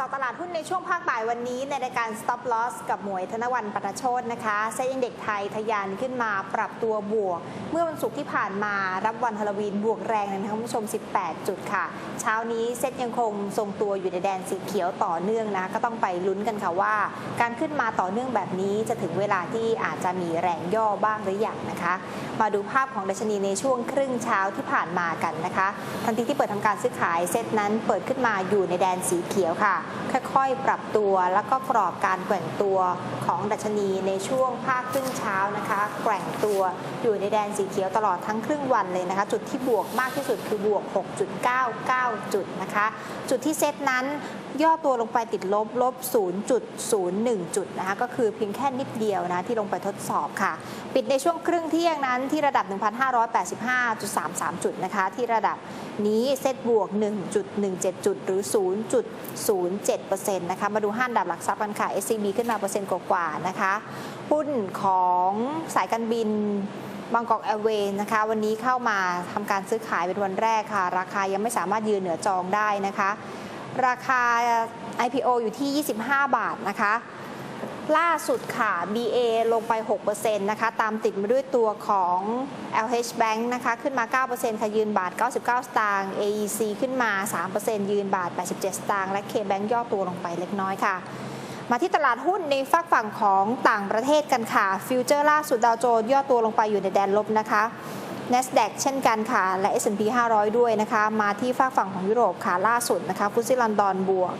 สวัสดีค่ะตลาดหุ้นในช่วงภาคบ่ายวันนี้ ในรายการ Stop Loss กับหมวยธนวันปัตชตนะคะเซ็นยังเด็กไทยทะยานขึ้นมาปรับตัวบวก เมื่อวันศุกร์ที่ผ่านมารับวันฮาโลวีนบวกแรงเลยนะคะคุณผู้ชม 18 จุดค่ะ เช้านี้เซ็ตยังคงทรงตัวอยู่ในแดนสีเขียวต่อเนื่องนะก็ต้องไปลุ้นกันค่ะว่า การขึ้นมาต่อเนื่องแบบนี้จะถึงเวลาที่อาจจะมีแรงย่อบ้างหรือยังนะคะ มาดูภาพของดัชนีในช่วงครึ่งเช้าที่ผ่านมากันนะคะ ทันทีที่เปิดทำการซื้อขายเซ็ตนั้นเปิดขึ้นมาอยู่ในแดนสีเขียวค่ะค่อยๆ ปรับตัวแล้วก็กรอบการแกว่งตัวของดัชนีในช่วงภาคครึ่งเช้านะคะ แกว่งตัวอยู่ในแดนสีเขียวตลอดทั้งครึ่งวันเลยนะคะ จุดที่บวกมากที่สุดคือบวก 6.99 จุดนะคะ จุดที่เซตนั้นย่อตัวลงไปติดลบลบ 0.01 จุดนะคะ ก็คือเพียงแค่นิดเดียวนะที่ลงไปทดสอบค่ะ ปิดในช่วงครึ่งเที่ยงนั้นที่ระดับ 1,585.33 จุดนะคะ ที่ระดับนี้เซตบวก 1.17 จุดหรือ 0.0 0.7%นะคะมาดูห้านดับหลักทรัพย์กันค่ะ SCB ขึ้นมาเปอร์เซ็นต์กว่าๆนะคะหุ้นของสายการบินบางกอกแอร์เวย์นะคะวันนี้เข้ามาทำการซื้อขายเป็นวันแรกค่ะ ราคายังไม่สามารถยืนเหนือจองได้นะคะ ราคา IPO อยู่ที่ 25 บาทนะคะ ล่าสุดค่ะ BA ลงไป 6%นะคะ ตามติดมาด้วยตัวของ LH Bank นะคะ ขึ้นมา 9%ค่ะ ยืนบาท 99 สตางค์ AEC ขึ้นมา 3%ยืนบาท 87 สตางค์ และ KBank ย่อตัวลงไปเล็กน้อยค่ะ มาที่ตลาดหุ้นในฝักฝั่งของต่างประเทศกันค่ะ ฟิวเจอร์ล่าสุดดาวโจนส์ย่อตัวลงไปอยู่ในแดนลบนะคะ NASDAQ เช่นกันค่ะ และ S&P 500 ด้วยนะคะ มาที่ฝากฝั่งของยุโรปค่ะ ล่าสุดนะคะฟุตซี่ลอนดอนบวก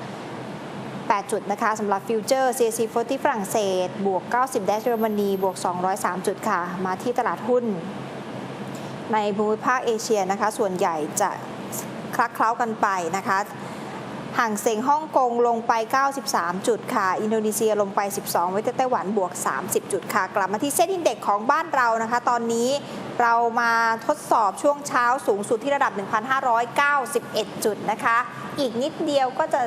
8 จุดนะคะสำหรับฟิวเจอร์ CAC 40 ฝรั่งเศส บวก 90 แดชเยอรมนี บวก 203 จุดค่ะ มาที่ตลาดหุ้น ในภูมิภาคเอเชียนะคะ ส่วนใหญ่จะคลักเคล้ากันไปนะคะห่างเสียงฮ่องกงลงไป 93 จุดค่ะ อินโดนีเซียลงไป 12เว้ไต้หวันบวก 30 จุดค่ะ กลับมาที่เซ็นอินเด็กของบ้านเรานะคะ ตอนนี้ เรามาทดสอบช่วงเช้าสูงสุดที่ระดับ 1,591 จุดนะคะ อีกนิดเดียวก็จะ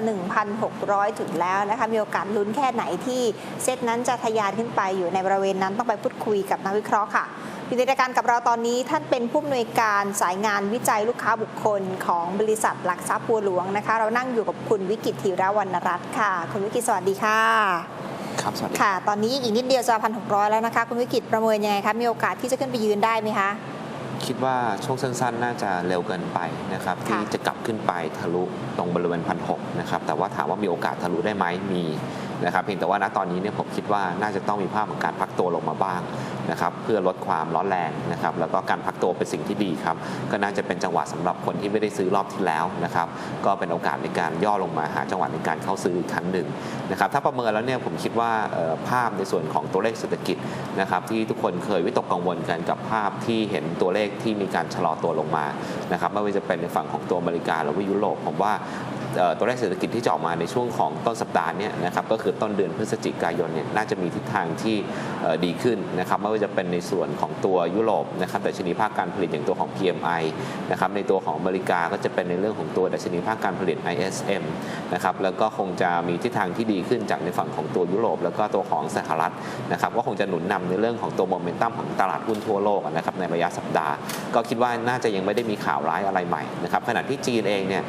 1,600 จุดแล้วนะคะ มีโอกาสลุ้นแค่ไหนที่เซตนั้นจะทะยานขึ้นไปอยู่ในบริเวณนั้นต้องไปพูดคุยกับนักวิเคราะห์ค่ะอยู่ในรายการกับเราตอนนี้ท่านเป็นผู้อำนวยการสายงานวิจัยลูกค้าบุคคลของบริษัทหลักทรัพย์บัวหลวงนะคะ เรานั่งอยู่กับคุณวิกิตธีรวรรณรัตน์ค่ะ คุณวิกิตสวัสดีค่ะ ครับสวัสดีค่ะ ตอนนี้อีกนิดเดียวจะพันหกร้อยแล้วนะคะ คุณวิกิตประเมินยังไงคะมีโอกาสที่จะขึ้นไปยืนได้ไหมคะคิดว่าช่วงสั้นๆ น่าจะเร็วเกินไปนะครับค่ะที่จะกลับขึ้นไปทะลุตรงบริเวณพันหนะครับแต่ว่าถามว่ามีโอกาสทะลุได้ไหมมี นะครับเพียงแต่ว่าณตอนนี้เนี่ยผมคิดว่าน่าจะต้องมีภาพของการพักตัวลงมาบ้างนะครับเพื่อลดความร้อนแรงนะครับแล้วก็การพักตัวเป็นสิ่งที่ดีครับก็น่าจะเป็นจังหวะสำหรับคนที่ไม่ได้ซื้อรอบที่แล้วนะครับก็เป็นโอกาสในการย่อลงมาหาจังหวะในการเข้าซื้ออีกครั้งหนึ่งนะครับถ้าประเมินแล้วเนี่ยผมคิดว่าภาพในส่วนของตัวเลขเศรษฐกิจนะครับที่ทุกคนเคยวิตกกังวลกันกับภาพที่เห็นตัวเลขที่มีการชะลอตัวลงมานะครับไม่ว่าจะเป็นในฝั่งของตัวอเมริกาหรือว่ายุโรปผมว่า ตัวเลขเศรษฐกิจที่จะออกมาในช่วงของต้นสัปดาห์นี้นะครับก็คือต้นเดือนพฤศจิกายนเนี่ยน่าจะมีทิศทางที่ดีขึ้นนะครับไม่ว่าจะเป็นในส่วนของตัวยุโรปนะครับดัชนีภาคการผลิตอย่างตัวของ PMI นะครับในตัวของอเมริกาก็จะเป็นในเรื่องของตัวดัชนีภาคการผลิต ISM นะครับแล้วก็คงจะมีทิศทางที่ดีขึ้นจากในฝั่งของตัวยุโรป แล้วก็ตัวของสหรัฐนะครับก็คงจะหนุนนำในเรื่องของตัวโมเมนตัมของตลาดหุ้นทั่วโลกนะครับในระยะสัปดาห์ ก็คิดว่าน่าจะยังไม่ได้มีข่าวร้ายอะไรใหม่นะครับขณะที่จีนเองเนี่ย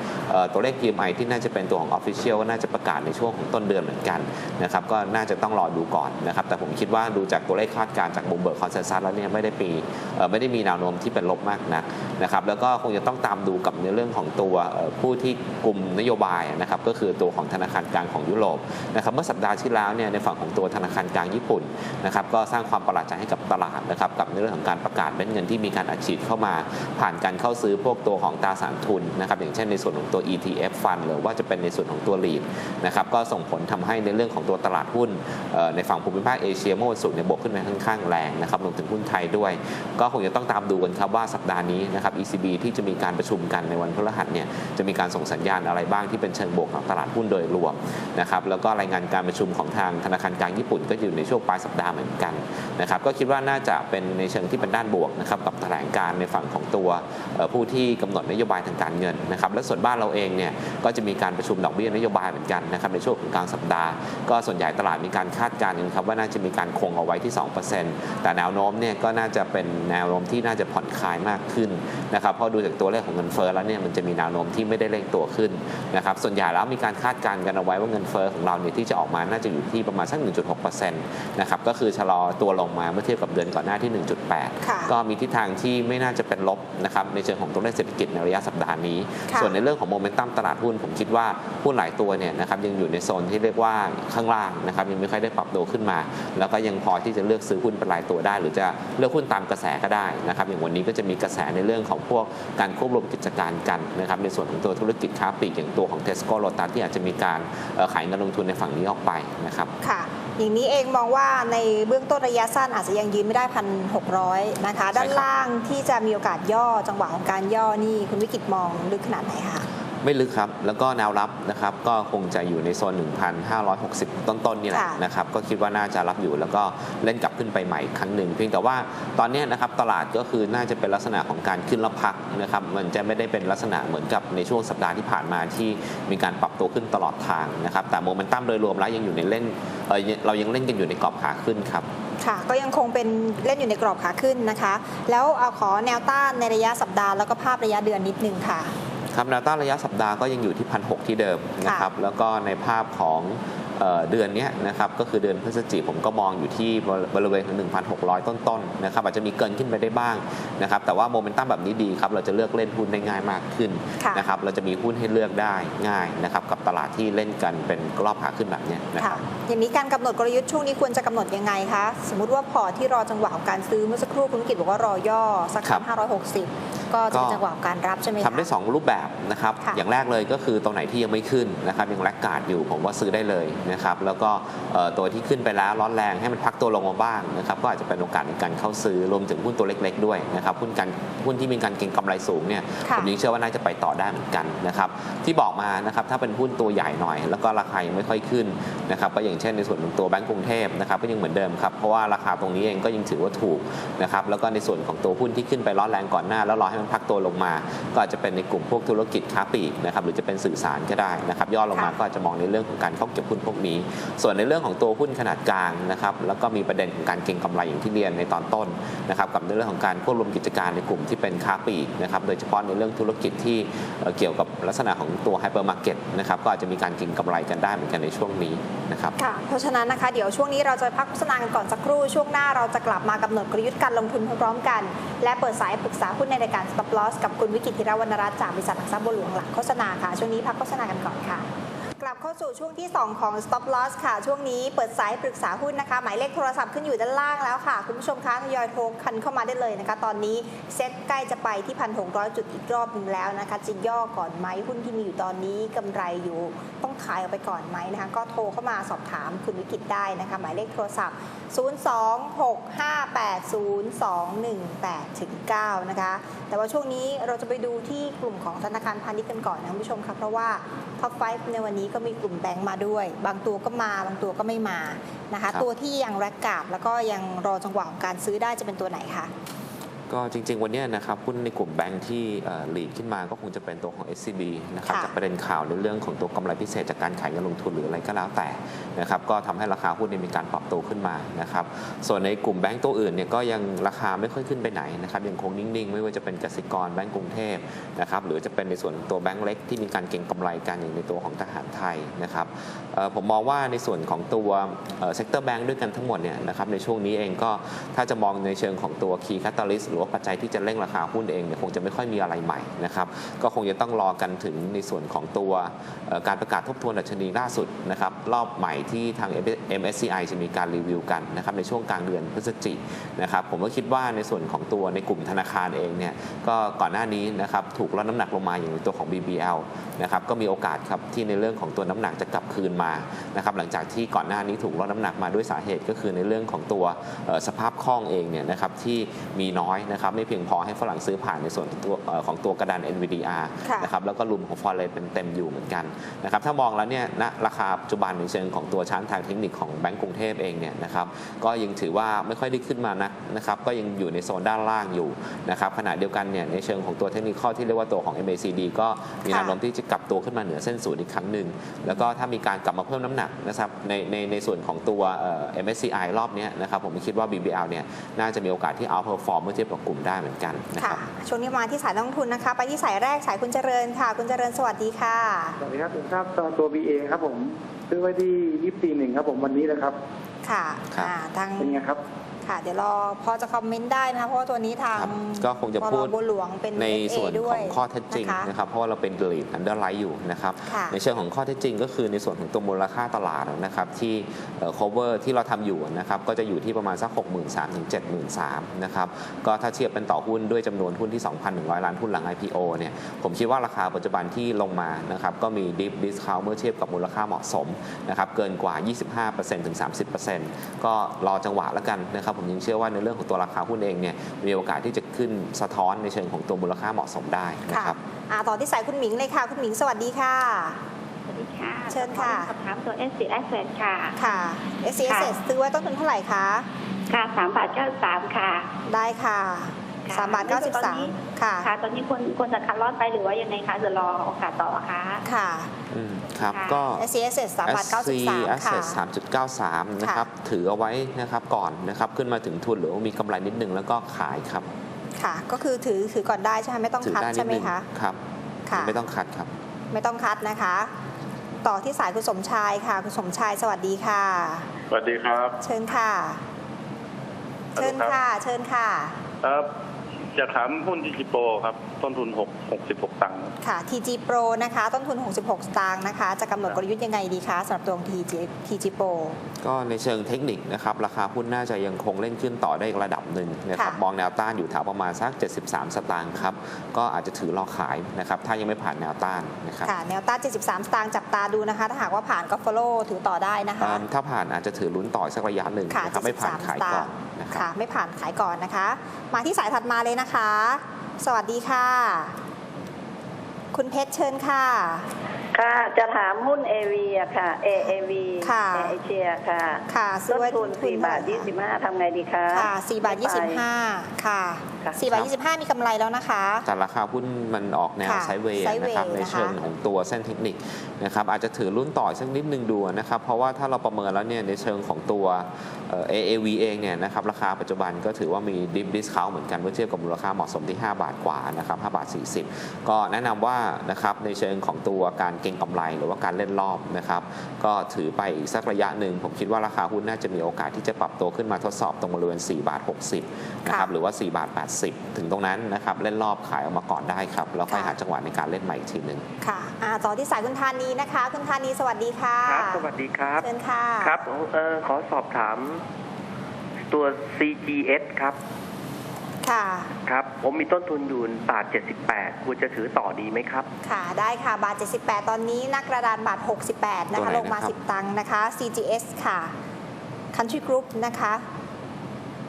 ตัวเลข PMI ที่น่าจะเป็นตัวของ Official ก็น่าจะประกาศในช่วงของต้นเดือนเหมือนกันนะครับก็น่าจะต้องรอดูก่อนนะครับแต่ผมคิดว่าดูจากตัวเลขคาดการณ์จากบุมเบิร์กคอนเซนแซสแล้วเนี่ยไม่ได้ปีไม่ได้มีแนวโน้มที่เป็นลบมากนักนะครับแล้วก็คงจะต้องตามดูกับในเรื่องของตัวผู้ที่กลุ่มนโยบายนะครับก็คือตัวของธนาคารกลางของยุโรปนะครับเมื่อสัปดาห์ที่แล้วเนี่ยในฝั่งของตัวธนาคารกลางญี่ปุ่นนะครับก็สร้างความประหลาดใจให้กับตลาดนะครับกับในเรื่องของการประกาศเม็ดเงินที่มีการอัดฉีดเข้ามา ผ่านการเข้าซื้อพวกตัวของตราสารทุนนะครับอย่างเช่นในส่วนของตัว ETF fund หรือว่าจะเป็นในส่วนของตัว lead นะครับก็ส่งผลทำให้ในเรื่องของตัวตลาดหุ้นในฝั่งภูมิภาคเอเชียเมื่อวันศุกร์เนี่ยบวกขึ้นไปค่อนข้างแรงนะครับรวมถึงหุ้นไทยด้วย ก็คงจะต้องตามดูกันครับว่าสัปดาห์นี้นะครับ ECB ที่จะมีการประชุมกันในวันพฤหัสเนี่ยจะมีการส่งสัญญาณอะไรบ้างที่เป็นเชิงบวกของตลาดหุ้นโดยรวมนะครับแล้วก็รายงานการประชุมของทางธนาคารกลางญี่ปุ่นก็อยู่ในช่วงปลายสัปดาห์เหมือนกันนะครับก็คิดว่าน่าจะเป็นในเชิงที่เป็นด้านบวกนะครับกับแถลงการในฝั่งของตัวผู้ที่กำหนดนโยบายทางการเงินนะครับและส่วนบ้านเราเองเนี่ยก็จะมีการประชุมดอกเบี้ยนโยบายเหมือนกันนะครับในช่วงของกลางสัปดาห์ ก็ส่วนใหญ่ตลาดมีการคาดการณ์กันครับว่าน่าจะมีการคงเอาไว้ที่ 2%แต่แนวโน้มเนี่ยก็น่าจะเป็นแนวโน้มที่น่าจะผ่อนคลายมากขึ้นนะครับเพราะดูจากตัวเลขของเงินเฟ้อแล้วเนี่ยมันจะมีแนวโน้มที่ไม่ได้เร่งตัวขึ้นนะครับส่วนใหญ่แล้วมีการคาดการณ์กันเอาไว้ว่าเงินเฟ้อของเราเนี่ยที่จะออกมาน่าจะอยู่ที่ประมาณสัก 1.6%นะครับก็คือชะลอตัวลงมาเมื่อเทียบกับเดือนก่อนหน้าที่ 1.8ค่ะก็มีทิศทางที่ไม่น่าจะเป็นลบนะครับในเชิงของตัวเลขเศรษฐกิจในระยะสัปดาห์นี้ค่ะส่วนในเรื่องของโมเมนตัมตลาดหุ้นผมคิดว่าหุ้นหลายตัวเนี่ยนะครับยังอยู่ในโซนที่เรียกว่าข้างล่างนะครับยังไม่ค่อยได้ปรับตัวขึ้นมา แล้วก็ยังพอที่จะเลือกซื้อหุ้นเป็นรายตัวได้ หรือจะเลือกหุ้นตามกระแสก็ได้นะครับอย่างวันนี้ก็จะมีกระแสในเรื่องของพวกการควบรวมกิจการกันนะครับในส่วนของตัวธุรกิจค้าปลีกอย่างตัวของเทสโก้โลตัสที่อาจจะมีการเอ่อขายเงินลงทุนในฝั่งนี้ออกไปนะครับค่ะอย่างนี้เองมองว่าในเบื้องต้นระยะสั้นอาจจะยังยืนไม่ได้พันหกร้อยนะคะใช่ครับด้านล่างที่จะมีโอกาสย่อจังหวะของการย่อนี่คุณวิกิตมองลึกขนาดไหนคะ ไม่ลึกครับ แล้วก็แนวรับนะครับก็คงจะอยู่ในโซน 1,560 ต้นๆนี่แหละค่ะนะครับก็คิดว่าน่าจะรับอยู่แล้วก็เล่นกลับขึ้นไปใหม่อีกครั้งหนึ่งเพียงแต่ว่าตอนเนี้ยนะครับตลาดก็คือน่าจะเป็นลักษณะของการขึ้นแล้วพักนะครับมันจะไม่ได้เป็นลักษณะเหมือนกับในช่วงสัปดาห์ที่ผ่านมาที่มีการปรับตัวขึ้นตลอดทางนะครับแต่โมเมนตัมโดยรวมแล้วยังอยู่ในเล่นเอ่อเรายังเล่นกันอยู่ในกรอบขาขึ้นครับค่ะก็ยังคงเป็นเล่นอยู่ในกรอบขาขึ้นนะคะ แล้วเอาขอแนวต้านในระยะสัปดาห์แล้วก็ภาพระยะเดือนนิดนึงค่ะ ครับแนวต้านระยะสัปดาห์ก็ยังอยู่ที่พันหที่เดิมนะครับแล้วก็ในภาพของเอ่อเดือนเนี้ยนะครับก็คือเดือนพฤศจิกผมก็มองอยู่ที่บริเวณ 1,600 ต้นๆนะครับอาจจะมีเกินขึ้นไปได้บ้างนะครับแต่ว่าโมเมนตัมแบบนี้ดีครับเราจะเลือกเล่นหุ้นได้ง่ายมากขึ้นค่ะนะครับเราจะมีหุ้นให้เลือกได้ง่ายนะครับกับตลาดที่เล่นกันเป็นรอบขาขึ้นแบบเนี้ยนะคค่ะรับอย่างนี้การกำหนดกลยุทธ์ช่วงนี้ควรจะกำหนดยังไงคะสมมุติว่าพอร์ตที่รอจังหวะของการซื้อเมื่อสักครู่คุณวิกิตบอกว่ารอย่อสักครับห้าร้อยหกสิบ ก็จะเป็นก็จังหวะของการรับใช่ไหมคะทำได้ 2 รูปแบบนะครับค่ะอย่างแรกเลยก็คือตรงไหนที่ยังไม่ขึ้นนะครับยังแลกการ์ดอยู่ผมว่าซื้อได้เลยนะครับแล้วก็เอ่อตัวที่ขึ้นไปแล้วร้อนแรงให้มันพักตัวลงมาบ้างนะครับก็อาจจะเป็นโอกาสในการเข้าซื้อรวมถึงหุ้นตัวเล็ก ๆ ด้วยนะครับหุ้นการหุ้นที่มีการเก็งกำไรสูงเนี่ยค่ะผมยังเชื่อว่าน่าจะไปต่อได้เหมือนกันนะครับที่บอกมานะครับถ้าเป็นหุ้นตัวใหญ่หน่อย แล้วก็ราคายังไม่ค่อยขึ้นนะครับก็อย่างเช่นในส่วนของตัวแบงก์กรุงเทพนะครับก็ยังเหมือนเดิมครับเพราะว่าราคาตรงนี้เองก็ยังถือว่าถูกนะครับแล้วก็ในส่วนของตัวหุ้นที่ขึ้นไปร้อนแรงก่อนหน้าแล้วรอให้มันพักตัวลงมา ก็อาจจะเป็นในกลุ่มพวกธุรกิจค้าปลีกนะครับหรือจะเป็นสื่อสารก็ได้นะครับย่อลงมาค่ะก็อาจจะมองในเรื่องของการเข้าเก็บหุ้นพวกนี้ ส่วนในเรื่องของตัวหุ้นขนาดกลางนะครับแล้วก็มีประเด็นของการเก็งกำไรอย่างที่เรียนในตอนต้นนะครับกับในเรื่องของการควบรวมกิจการในกลุ่มที่เป็นค้าปลีกนะครับโดยเฉพาะในเรื่องธุรกิจที่เอ่อเกี่ยวกับลักษณะของตัวไฮเปอร์มาร์เก็ตนะครับก็อาจจะมีการเก็งกำไรกันได้เหมือนกันในช่วงนี้นะครับค่ะเพราะฉะนั้นนะคะเดี๋ยวช่วงนี้เราจะพักโฆษณากันก่อนสักครู่ช่วงหน้าเราจะกลับมากำหนดกลยุทธ์การลงทุนพร้อมๆกัน และเปิดสายปรึกษาหุ้นในรายการ Stop Loss กับคุณวิกิตธิรวรรณรัตน์จากบริษัทหลักทรัพย์บัวหลวงหลักโฆษณาค่ะ ช่วงนี้พักโฆษณากันก่อนค่ะ กลับเข้าสู่ช่วงที่ 2 ของ Stop Loss ค่ะ ช่วงนี้เปิดสายปรึกษาหุ้นนะคะ หมายเลขโทรศัพท์ขึ้นอยู่ด้านล่างแล้วค่ะ คุณผู้ชมคะทยอยโทรคันเข้ามาได้เลยนะคะ ตอนนี้เซ็ตใกล้จะไปที่พันหกร้อยจุดอีกรอบหนึ่งแล้วนะคะจะย่อก่อนไหมหุ้นที่มีอยู่ตอนนี้กำไรอยู่ ต้องขายออกไปก่อนไหมนะคะ ก็โทรเข้ามาสอบถามคุณวิกิตได้นะคะ หมายเลขโทรศัพท์ 026580218ถึง9นะคะแต่ว่าช่วงนี้เราจะไปดูที่กลุ่มของธนาคารพาณิชย์กันก่อนนะคุณผู้ชมคะเพราะว่า ท็อปไฟในวันนี้ก็มีกลุ่มแบงก์มาด้วย บางตัวก็มาบางตัวก็ไม่มานะคะครับตัวที่ยังแรกกราบแล้วก็ยังรอจังหวะของการซื้อได้จะเป็นตัวไหนคะ ก็จริง ๆ วันเนี้ยนะครับหุ้นในกลุ่มแบงค์ที่หลีดขึ้นมาก็คงจะเป็นตัวของ SCB นะครับค่ะจากประเด็นข่าวในเรื่องของตัวกำไรพิเศษจากการขายเงินลงทุนหรืออะไรก็แล้วแต่นะครับก็ทำให้ราคาหุ้นเนี่ยมีการปรับตัวขึ้นมานะครับส่วนในกลุ่มแบงค์ตัวอื่นเนี่ยก็ยังราคาไม่ค่อยขึ้นไปไหนนะครับยังคงนิ่งๆ ไม่ว่าจะเป็นกสิกรแบงก์กรุงเทพนะครับหรือจะเป็นในส่วนตัวแบงค์เล็กที่มีการเก็งกำไรกันอย่างในตัวของทหารไทยนะครับเอ่อผมมองว่าในส่วนของตัวเซกเตอร์แบงค์ด้วยกันทั้งหมดเนี่ยนะครับในช่วงนี้เองก็ถ้าจะมองในเชิงของตัว Key Catalyst หรือว่าปัจจัยที่จะเร่งราคาหุ้นเองเนี่ยคงจะไม่ค่อยมีอะไรใหม่นะครับก็คงจะต้องรอกันถึงในส่วนของตัวการประกาศทบทวนดัชนีล่าสุดนะครับรอบใหม่ที่ทาง MSCI จะมีการรีวิวกันนะครับในช่วงกลางเดือนพฤศจิกนะครับผมก็คิดว่าในส่วนของตัวในกลุ่มธนาคารเองเนี่ยก็ก่อนหน้านี้นะครับถูกลดน้ำหนักลงมาอย่างในตัวของ BBL นะครับก็มีโอกาสครับที่ในเรื่องของตัวน้ำหนักจะกลับคืนมานะครับหลังจากที่ก่อนหน้านี้ถูกลดน้ำหนักมาด้วยสาเหตุก็คือในเรื่องของตัวสภาพคล่องเองเนี่ยนะครับที่มีน้อยนะครับไม่เพียงพอให้ฝรั่งซื้อผ่านในส่วนของตัวเอ่อของตัวกระดาน NVDR ค่ะนะครับแล้วก็รุมของฟอเรสเป็นเต็มอยู่เหมือนกันนะครับถ้ามองแล้วเนี่ยณราคาปัจจุบันในเชิงของตัวชั้นทางเทคนิคของแบงก์กรุงเทพเองเนี่ยนะครับก็ยังถือว่าไม่ค่อยได้ขึ้นมานักนะครับก็ยังอยู่ในโซนด้านล่างอยู่นะครับขณะเดียวกันเนี่ยในเชิงของตัวเทคนิคที่เรียกว่าตัวของ MACD ก็มีแนวโน้มที่จะกลับตัวขึ้นมาเหนือเส้นศูนย์อีกครั้งหนึ่งแล้วก็ถ้ามีการกลับมาเพิ่มน้ำหนักนะครับในในในส่วนของตัวเอ่อ MSCI รอบเนี้ยนะครับผมคิดว่า BBL เนี่ยน่าจะมีโอกาสที่ outperform เมื่อเทียบกับกลุ่มได้เหมือนกันนะคค่ะรับช่วงนี้มาที่สายนักลงทุนนะคะ ไปที่สายแรกสายคุณเจริญค่ะ คุณเจริญสวัสดีค่ะ สวัสดีครับผมทราบตัว BA ครับผมซื้อไว้ที่ยี่ปีหนึ่งครับผมวันนี้นะครับ ค่ะครับอ่าทางเป็นไงครับ ค่ะ เดี๋ยวรอพอจะคอมเมนต์ได้นะคะเพราะว่าตัวนี้ทางครับก็คงจะพูดบลบัวหลวงเป็นใน FA ส่วนด้ขวอยงข้อเท็จจริงนะคะนะครับ เพราะว่าเราเป็น lead underline อยู่นะครับค่ะในเชิงของข้อเท็จจริงก็คือในส่วนของตัวมูลค่าตลาดนะครับที่เอ่อ cover ที่เราทำอยู่นะครับก็จะอยู่ที่ประมาณสัก 63,000ถึง73,000นะครับก็ถ้าเทียบเป็นต่อหุ้นด้วยจำนวนหุ้นที่ 2,100 ล้านหุ้นหลัง IPO เนี่ยผมคิดว่าราคาปัจจุบันที่ลงมานะครับก็มี deep discount เมื่อเทียบกับมูลค่าเหมาะสมนะครับเกินกว่า 25%ถึง30%ก็รอจังหวะแล้วกันนะครับผมยังเชื่อว่าในเรื่องของตัวราคาหุ้นเองเนี่ยมีโอกาสที่จะขึ้นสะท้อนในเชิงของตัวมูลค่าเหมาะสมได้นะค่ะครับอ่าต่อที่สายคุณหมิงเลยค่ะ คุณหมิงสวัสดีค่ะสวัสดีค่ะเชิญค่ะขอสอบถามตัว S 4 Asset ค่ะค่ะ s c s ซื้อไว้ต้นทุนเท่าไหร่คะค่ะสามบาทเก้าสามค่ะ ได้ค่ะค่ะ สามบาทเก้าสิบตอนสามนี้ค่ะค่ะ ตอนนี้คนคนจะคัดลอดไปหรือว่ายังไงคะจะรอโอกาสต่อคะค่ะอืมครับค่ะก็ s c s สามบาทเก้าสิบ SC สามค่ะ Asset 3.93 นะครับ ถือเอาไว้นะครับก่อนนะครับ ขึ้นมาถึงทุนหรือว่ามีกำไรนิดนึงแล้วก็ขายครับ ค่ะ ก็คือถือถือก่อนได้ใช่ไหมไม่ต้องถือคัดได้นิใช่ดไหมนึงคะครับค่ะไม่ต้องคัดครับ ไม่ต้องคัดนะคะ ต่อที่สายคุณสมชายค่ะ คุณสมชายสวัสดีค่ะ สวัสดีครับ เชิญค่ะ เชิญค่ะ เชิญค่ะ ครับ จะถามหุ้นดิจิโปครับต้นทุน6 66 ตังค์ค่ะ TG Pro นะคะ ต้นทุน 66 สตางค์นะคะ จะกำหนดกลยุทธ์ยังไงดีคะสำหรับตัวของ TG TG Pro ก็ในเชิงเทคนิคนะครับราคาหุ้นน่าจะยังคงเล่นขึ้นต่อได้อีกระดับหนึ่งนะครับค่ะมองแนวต้านอยู่แถวประมาณสัก 73 สตางค์ครับก็อาจจะถือรอขายนะครับถ้ายังไม่ผ่านแนวต้านนะครับค่ะแนวต้าน 73 สตางค์จับตาดูนะคะ ถ้าหากว่าผ่านก็ follow ถือต่อได้นะคะเอิ่มถ้าผ่านอาจจะถือลุ้นต่อสักระยะหนึ่งค่ะนะครับไม่ผ่าน73ขายก่อนนะครับค่ะ ไม่ผ่านขายก่อนนะคะ มาที่สายถัดมาเลยนะคะ สวัสดีค่ะ คุณเพชรเชิญค่ะ ค่ะ จะถามหุ้น AV อะค่ะ AAV ค่ะ เอเชียค่ะค่ะซื้อต้นไว้ทุน4บาทเท่ไหร่คะ25ทำไงดีคะค่ะ4บาทไม่ไป25ค่ะ ค่ะ4บาท25 มีกำไรแล้วนะคะ แต่ราคาหุ้นมันออกแนวค่ะไซด์เวย์ไซด์เวย์นะครับในนะคะ เชิงของตัวเส้นเทคนิคนะครับอาจจะถือรุ่นต่อสักนิดนึงดูนะครับ เพราะว่าถ้าเราประเมินแล้วเนี่ยในเชิงของตัวเอ่อ AAV เองเนี่ยนะครับราคาปัจจุบันก็ถือว่ามี deep discount เหมือนกันเมื่อเทียบกับมูลค่าเหมาะสมที่ 5 บาทกว่านะครับ5บาท 40 ก็แนะนำว่านะครับในเชิงของตัวการเก็งกำไรหรือว่าการเล่นรอบนะครับก็ถือไปอีกสักระยะหนึ่งผมคิดว่าราคาหุ้นน่าจะมีโอกาสที่จะปรับตัวขึ้นมาทดสอบตรงบริเวณ4บาท60นะครับค่ะ หรือว่า4บาท80ถึงตรงนั้นนะครับเล่นรอบขายออกมาก่อนได้ครับแล้วค่อยค่ะหาจังหวะในการเล่นใหม่อีกทีหนึ่งค่ะอ่าต่อที่สายคุณธานีนะคะ คุณธานีสวัสดีค่ะครับสวัสดีครับเชิญค่ะครับเออขอสอบถามตัว CGS ครับ ค่ะ ครับ ผมมีต้นทุนอยู่บาท 78ควรจะถือต่อดีไหมครับ ค่ะ ได้ค่ะ บาท 78 ตอนนี้นักกระดานบาท 68 นะตัวคะไหนลงมานะครับ10 ตังค์นะคะ CGS ค่ะ Country Group นะคะ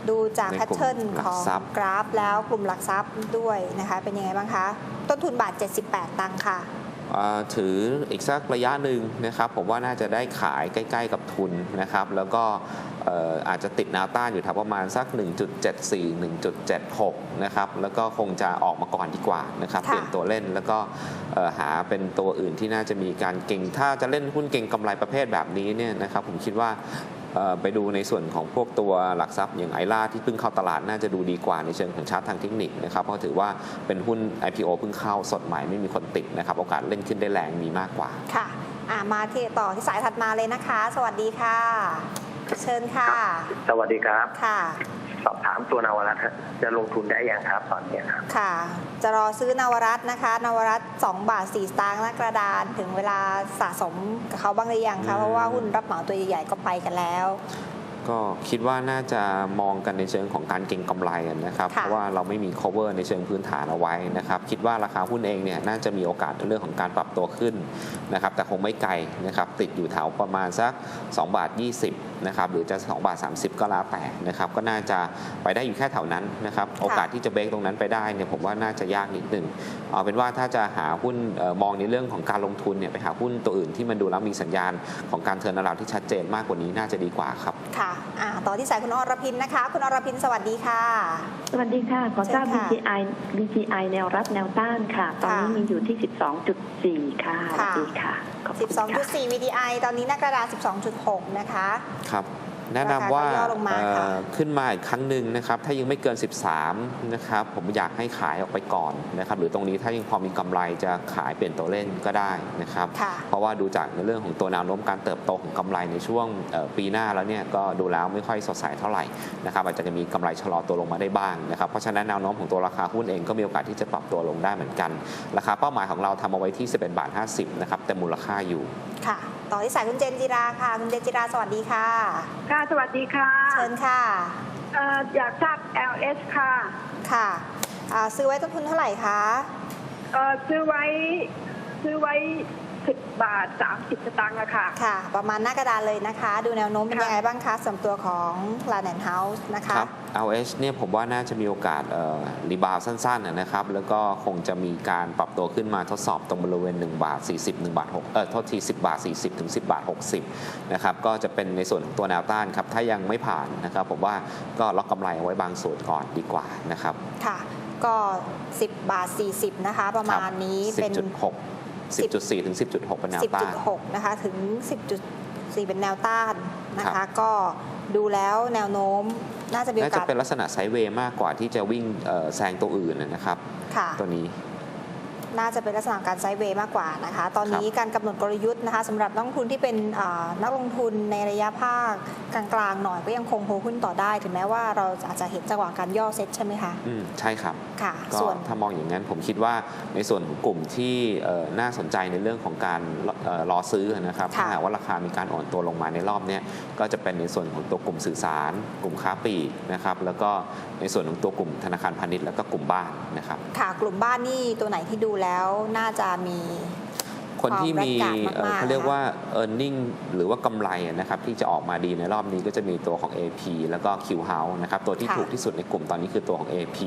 ดูจากในแพทกลุ่มเทิร์นหลัขกองทรัพย์กราฟแล้วกลุ่มหลักทรัพย์ด้วยนะคะเป็นยังไงบ้างคะ ต้นทุนบาท 78 ตังค์ค่ะเอ่อถืออีกสักระยะหนึ่งนะครับ ผมว่าน่าจะได้ขายใกล้ ๆ กับทุนนะครับ แล้วก็เอ่ออาจจะติดแนวต้านอยู่แถวประมาณสัก 1.74 1.76 นะครับ แล้วก็คงจะออกมาก่อนดีกว่านะครับค่ะเปลี่ยนตัวเล่นแล้วก็เอ่อหาเป็นตัวอื่นที่น่าจะมีการเก่ง ถ้าจะเล่นหุ้นเก่งกำไรประเภทแบบนี้เนี่ยนะครับ ผมคิดว่าเอ่อ ไปดูในส่วนของพวกตัวหลักทรัพย์อย่างไอล่าที่เพิ่งเข้าตลาดน่าจะดูดีกว่าในเชิงของชาร์ตทางเทคนิคนะครับเพราะถือว่าเป็นหุ้น IPO เพิ่งเข้าสดใหม่ไม่มีคนติดนะครับโอกาสเล่นขึ้นได้แรงมีมากกว่าค่ะอ่ามาที่ต่อที่สายถัดมาเลยนะคะ สวัสดีค่ะ เชิญค่ะ สวัสดีครับค่ะ สอบถามตัวนาวรัตน์ฮะจะลงทุนได้ยังครับตอนเนี้ยครับ ค่ะ จะรอซื้อนวรัตน์นะคะ นวรัตน์2บาท 4 สตางค์หน้ากระดานถึงเวลาสะสมกับเขาบ้างหรือยังอืคะมเพราะว่าหุ้นรับเหมาตัวใหญ่ๆก็ไปกันแล้ว ก็คิดว่าน่าจะมองกันในเชิงของการเก็งกำไรอะนะครับ ค่ะเพราะว่าเราไม่มี cover ในเชิงพื้นฐานเอาไว้นะครับ คิดว่าราคาหุ้นเองเนี่ยน่าจะมีโอกาสในเรื่องของการปรับตัวขึ้นนะครับ แต่คงไม่ไกลนะครับ ติดอยู่แถวประมาณสัก2บาท20 นะครับหรือจะ2บาท30 ก็แล้วแต่นะครับก็น่าจะไปได้อยู่แค่แถวนั้นนะครับโอกาสที่จะเบรกตรงนั้นไปได้เนี่ยผมว่าน่าจะยากนิดหนึ่งเอาเป็นว่าถ้าจะหาหุ้นเอ่อมองในเรื่องของการลงทุนเนี่ยไปหาหุ้นตัวอื่นที่มันดูแล้วมีสัญญาณของการเทิร์นอราวที่ชัดเจนมากกว่านี้น่าจะดีกว่าครับค่ะอ่าต่อที่สายคุณอรพินนะคะ คุณอรพินสวัสดีค่ะ สวัสดีค่ะขอทราบเชิญค่ะ BGI BGI แนวรับแนวต้านค่ะ ตอนนี้ค่ะมีอยู่ที่ 12.4 ค่ะสวัสดีค่ะขอบคุณค่ะ12.4 VDI ตอนนี้หน้ากระดาษ12.6 นะคะครับแนะนำว่าราคาก็ย่อลงมาเอ่อค่ะขึ้นมาอีกครั้งหนึ่งนะครับ ถ้ายังไม่เกิน 13 นะครับ ผมอยากให้ขายออกไปก่อนนะครับ หรือตรงนี้ถ้ายังพอมีกำไรจะขายเปลี่ยนตัวเล่นก็ได้นะครับค่ะเพราะว่าดูจากในเรื่องของตัวแนวโน้มการเติบโตของกำไรในช่วงเอ่อปีหน้าแล้วเนี่ยก็ดูแล้วไม่ค่อยสดใสเท่าไหร่นะครับ อาจจะมีกำไรชะลอตัวลงมาได้บ้างนะครับ เพราะฉะนั้นแนวโน้มของตัวราคาหุ้นเองก็มีโอกาสที่จะปรับตัวลงได้เหมือนกัน ราคาเป้าหมายของเราทำเอาไว้ที่ 11 บาท 50 นะครับ แต่มูลค่าอยู่ค่ะ ต่อที่สายคุณเจนจิราค่ะ คุณเจนจิราสวัสดีค่ะ ค่ะ สวัสดีค่ะ เชิญค่ะเอ่ออยากทราบ LS ค่ะ ค่ะอ่าซื้อไว้ต้นทุนเท่าไหร่คะ เอ่อซื้อไว้ซื้อไว้10บาท30สตางค์อะค่ะ ค่ะ ประมาณหน้ากระดานเลยนะคะ ดูแนวโน้มเป็นค่ะยังไงบ้างคะสำหรับตัวของ l a n d House นะคะครับ LH เนี่ยผมว่าน่าจะมีโอกาสรีบาวสั้นๆนะนะครับ แล้วก็คงจะมีการปรับตัวขึ้นมาทดสอบตรงบริเวณ 1 บาท 40 1 บาท6เออโทษที 10 บาท 40 ถึง 10 บาท 60 นะครับ ก็จะเป็นในส่วนของตัวแนวต้านครับ ถ้ายังไม่ผ่านนะครับ ผมว่าก็ล็อกกำไรเอาไว้บางส่วนก่อนดีกว่านะครับ ค่ะ ก็ 10 บาท 40 นะคะ ประมาณนี้เป็น10.6 10.4 ถึง 10.6 เป็นแนวต้าน10.6 นะคะ ถึง 10.4เป็นแนวต้านนะครัคะ บ ก็ดูแล้วแนวโน้มน่าจะมีโอน่าจะกาสเป็นลักษณะไซด์เวย์มากกว่าที่จะวิ่งเอ่อแซงตัวอื่นนะครับ ค่ะ ตัวนี้ น่าจะเป็นลักษณะการไซด์เวย์มากกว่านะคะ ตอนนี้การกำหนดกลยุทธ์นะคะสำหรับนักลงทุนที่เป็นอ่านักลงทุนในระยะภาคกลางๆหน่อยก็ยังคงโฮหุ้นต่อได้ ถึงแม้ว่าเราอาจจะเห็นจังหวะการย่อเซ็ตใช่ไหมคะอืมใช่ครับค่ะก็ส่วนถ้ามองอย่างนั้นผมคิดว่าในส่วนของกลุ่มที่เอ่อน่าสนใจในเรื่องของการเอ่อรอซื้อนะครับค่ะถ้าหากว่าราคามีการอ่อนตัวลงมาในรอบเนี้ยก็จะเป็นในส่วนของตัวกลุ่มสื่อสาร กลุ่มค้าปลีกนะครับแล้วก็ในส่วนของตัวกลุ่มธนาคารพาณิชย์แล้วก็กลุ่มบ้านนะครับค่ะกลุ่มบ้านนี่ตัวไหนที่ดูแล้วน่าจะมีคนที่มีความแรงกาจมากๆเอ่อเขาเรียกว่า e a r n i n g หรือว่ากำไรอะนะครับที่จะออกมาดีในรอบนี้ก็จะมีตัวของ AP แล้วก็ Q House นะครับตัวที่ค่ะถูกที่สุดในกลุ่มตอนนี้คือตัวของ AP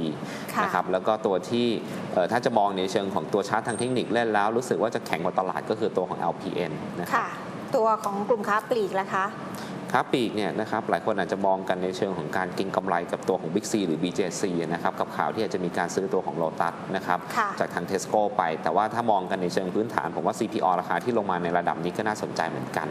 ค่ะนะครับแล้วก็ตัวที่เอ่อถ้าจะมองในเชิงของตัวชาร์ตทางเทคนิคเล่นแล้ว รู้สึกว่าจะแข็งกว่าตลาดก็คือตัวของ LPN นะครับค่ะตัวของกลุ่มค้าปลีกล่ะคะ ค้าปลีกเนี่ยนะครับหลายคนอาจจะมองกันในเชิงของการเก็งกำไรกับตัวของ Big C หรือ BJC นะครับกับข่าวที่อาจจะมีการซื้อตัวของ Lotus นะครับค่ะจากทาง Tesco ไป แต่ว่าถ้ามองกันในเชิงพื้นฐาน ผมว่า CPO ราคาที่ลงมาในระดับนี้ก็น่าสนใจเหมือนกัน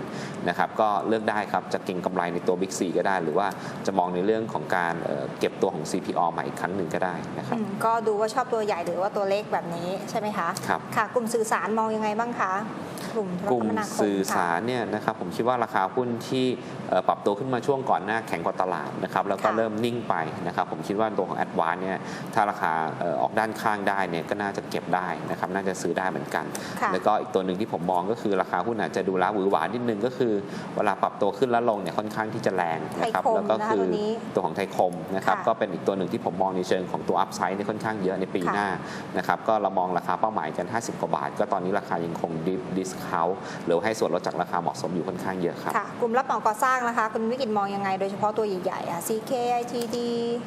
นะครับก็เลือกได้ครับจะเก็งกำไรในตัว Big C ก็ได้ หรือว่าจะมองในเรื่องของการเอ่อเก็บตัวของ CPO ใหม่อีกครั้งหนึ่งก็ได้นะครับอืมก็ดูว่าชอบตัวใหญ่หรือว่าตัวเล็กแบบนี้ใช่ไหมคะครับค่ะกลุ่มสื่อสารมองยังไงบ้างคะก ลุ่มโทรกลุ่มคมนาคมสื่อค่ะสารเนี่ยนะครับผมคิดว่าราคาหุ้นที่เอ่อปรับตัวขึ้นมาช่วงก่อนหน้าแข็งกว่าตลาดนะครับแล้วก็ค่ะเริ่มนิ่งไปนะครับผมคิดว่าตัวของ a d v a n c e เนี่ยถ้าราคาเอ่อออกด้านข้างได้เนี่ยก็น่าจะเก็บได้นะครับน่าจะซื้อได้เหมือนกันค่ะแล้วก็อีกตัวหนึ่งที่ผมมองก็คือราคาหุ้นอาจจะดูแล้วหวือหวานิดนึงก็คือ เวลาปรับตัวขึ้นแล้วลงเนี่ยค่อนข้างที่จะแรงนะครับไทยคมแล้วก็นะคะคือตัวนี้ตัวของไทยคมนะครับค่ะก็เป็นอีกตัวหนึ่งที่ผมมองในเชิงของตัวอัพไซด์เนี่ยค่อนข้างเยอะในปีค่ะหน้านะครับก็เรามองราคาเป้าหมายกัน 50 กว่าบาท ก็ตอนนี้ราคายังคงดิสคาวหรือให้ส่วนลดจากราคาเหมาะสมอยู่ค่อนข้างเยอะครับค่ะกลุ่มรับเหมาก่อสร้างนะคะ คุณวิกิตมองยังไง โดยเฉพาะตัวใหญ่ๆอะ CK ITD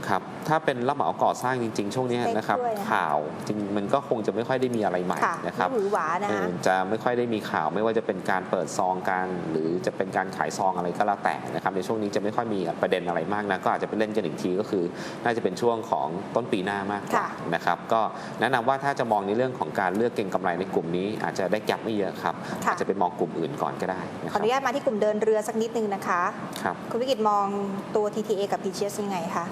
ครับถ้าเป็นรับเหมาก่อสร้างจริง ๆ ช่วงเนี้ยเล็กนะครับด้วยนะคะข่าวจริงมันก็คงจะไม่ค่อยได้มีอะไรใหม่ค่ะนะครับไม่หวือหวานะเอคะอจะไม่ค่อยได้มีข่าวไม่ว่าจะเป็นการเปิดซองการ หรือจะเป็นการขายซองอะไรก็แล้วแต่นะครับในช่วงนี้จะไม่ค่อยมีประเด็นอะไรมากนะก็อาจจะไปเล่นกันอีกทีก็คือ น่าจะเป็นช่วงของต้นปีหน้ามากกว่าค่ะนะครับก็แนะนำว่าถ้าจะมองในเรื่องของการเลือกเก็งกำไรในกลุ่มนี้ อาจจะได้แก็บไม่เยอะครับค่ะอาจจะไปมองกลุ่มอื่นก่อนก็ได้นะขคอรัอบนุญาตมาที่กลุ่มเดินเรือสักนิดนึงนะคะครับคุณวิกิตมองตัว TTA กับ PGS ยังไงคะ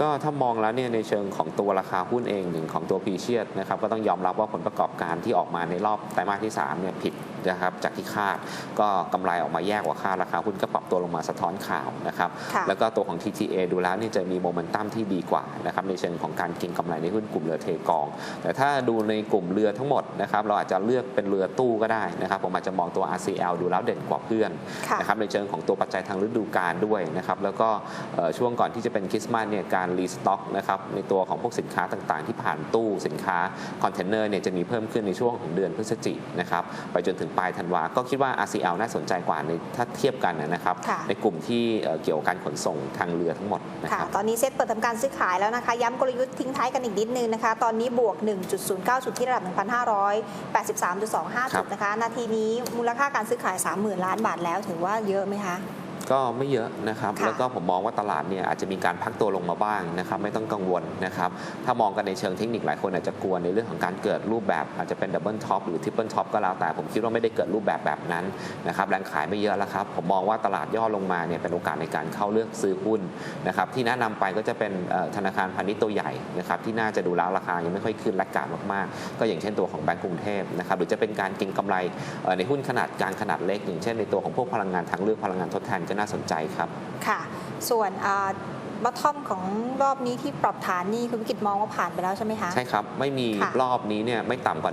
ก็ถ้ามองแล้วเนี่ยในเชิงของตัวราคาหุ้นเองหนึ่งของตัวพีเชียนะครับก็ต้องยอมรับว่าผลประกอบการที่ออกมาในรอบไตรมาสที่3เนี่ยผิดนะครับจากที่คาดก็กำไรออกมาแย่กว่าคาดราคาหุ้นก็ปรับตัวลงมาสะท้อนข่าวนะครับค่ะแล้วก็ตัวของ TTA ดูแล้วเนี่ยจะมีโมเมนตัมที่ดีกว่านะครับในเชิงของการเก็งกำไรในหุ้นกลุ่มเรือเทกอง แต่ถ้าดูในกลุ่มเรือทั้งหมดนะครับเราอาจจะเลือกเป็นเรือตู้ก็ได้นะครับผมอาจจะมองตัว RCL ดูแล้วเด่นกว่าเพื่อนค่ะนะครับในเชิงของตัวปัจจัยทางฤดูกาลด้วยนะครับแล้วก็เอ่อช่วงก่อนที่จะเป็นคริสต์มาสเนี่ยการรีสต็อกนะครับในตัวของพวกสินค้าต่างๆ ที่ผ่านตู้สินค้าคอนเทนเนอร์เนี่ยจะมีเพิ่มขึ้นในช่วงของเดือนพฤศจิกนะครับไปจนถึงปลายธันวา ก็คิดว่า RCL น่าสนใจกว่าในถ้าเทียบกันนะครับค่ะในกลุ่มที่เอ่อเกี่ยวกับการขนส่งทางเรือทั้งหมดนะคค่ะรับตอนนี้เซ็ตเปิดทำการซื้อขายแล้วนะคะ ย้ำกลยุทธ์ทิ้งท้ายกันอีกนิดนึงนะคะ ตอนนี้บวก 1.09 จุดที่ระดับ 1,583.25 จุดนะคะ นาทีนี้มูลค่าการซื้อขาย 30,000 ล้านบาทแล้วถือว่าเยอะไหมคะ ก็ไม่เยอะนะครับค่ะแล้วก็ผมมองว่าตลาดเนี่ยอาจจะมีการพักตัวลงมาบ้างนะครับไม่ต้องกังวลนะครับถ้ามองกันในเชิงเทคนิคหลายคนอาจจะกลัวในเรื่องของการเกิดรูปแบบอาจจะเป็นดับเบิลท็อปหรือทริปเปิลท็อปก็แล้วแต่ผมคิดว่าไม่ได้เกิดรูปแบบแบบนั้นนะครับแรงขายไม่เยอะแล้วครับ ผมมองว่าตลาดย่อลงมาเนี่ยเป็นโอกาสในการเข้าเลือกซื้อหุ้นนะครับที่แนะนำไปก็จะเป็นเอ่อธนาคารพาณิชย์ตัวใหญ่นะครับที่น่าจะดูแล้วราคายังไม่ค่อยขึ้นและกาดมากๆ ก็อย่างเช่นตัวของแบงก์กรุงเทพนะครับหรือจะเป็นการเก็งกำไรเอ่อในหุ้นขนาดกลางขนาดเล็กอย่างเช่นในตัวของพวกพลังงานทางเลือกพลังงานทดแทนก็น่าสนใจครับค่ะ ส่วนบัตทอมของรอบนี้ที่ปรับฐานนี่คุณวิกิตมองว่าผ่านไปแล้วใช่ไหมคะ ใช่ครับ ไม่มีค่ะรอบนี้เนี่ยไม่ต่ำกว่า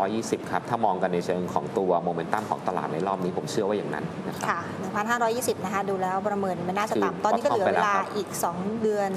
1,520 ครับ ถ้ามองกันในเชิงของตัวโมเมนตัมของตลาดในรอบนี้ผมเชื่อว่าอย่างนั้นนะครับค่ะ 1,520 นะคะ ดูแล้วประเมินมันน่าจะต่ำตอนนี้ก็เหลือเวลาอีก 2 เดือน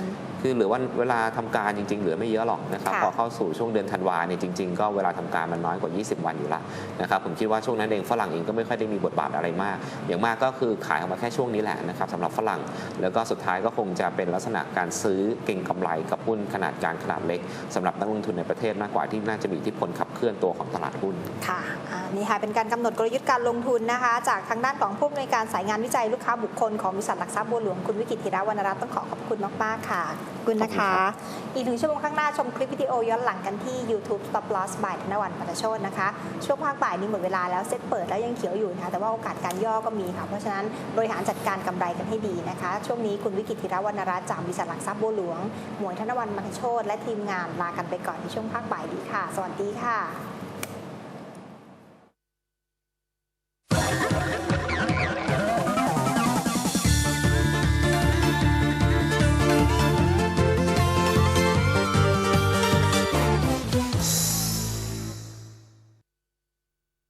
คือเหลือวันเวลาทำการจริง ๆ เหลือไม่เยอะหรอกนะครับค่ะพอเข้าสู่ช่วงเดือนธันวาเนี่ยจริง ๆ ก็เวลาทำการมันน้อยกว่า 20 วันอยู่ละนะครับผมคิดว่าช่วงนั้นเองฝรั่งเองก็ไม่ค่อยได้มีบทบาทอะไรมาก อย่างมากก็คือขายออกมาแค่ช่วงนี้แหละนะครับสำหรับฝรั่ง แล้วก็สุดท้ายก็คงจะเป็นลักษณะการซื้อเก็งกำไรกับหุ้นขนาดกลางขนาดเล็กสำหรับนักลงทุนในประเทศมากกว่าที่น่าจะมีอิทธิพลขับเคลื่อนตัวของตลาดหุ้นค่ะอ่านี่ค่ะเป็นการกำหนดกลยุทธ์การลงทุนนะคะ จากทางด้านของผู้อำนวยการสายงานวิจัยลูกค้าบุคคลของบริษัทหลักทรัพย์บัวหลวงคุณวิกิตธีระวรรณรัตน์ต้องขอขอบคุณมากๆค่ะขอบคุณนะคะ อีกหนึ่งชั่วโมงข้างหน้าชมคลิปวิดีโอย้อนหลังกันที่ YouTube Stop Loss by ธนวันปัตโชตนะคะ ช่วงภาคบ่ายนี้หมดเวลาแล้วเซ็ตเปิดแล้วยังเขียวอยู่นะคะแต่ว่าโอกาสการย่อก็มีค่ะ เพราะฉะนั้นบริหารจัดการกำไรกันให้ดีนะคะ ช่วงนี้คุณวิกิตธีรวรรณรัตน์จากบริษัทหลักทรัพย์บัวหลวง หมวยธนวันปัตโชตและทีมงานลากันไปก่อนในช่วงภาคบ่ายดีค่ะ สวัสดีค่ะ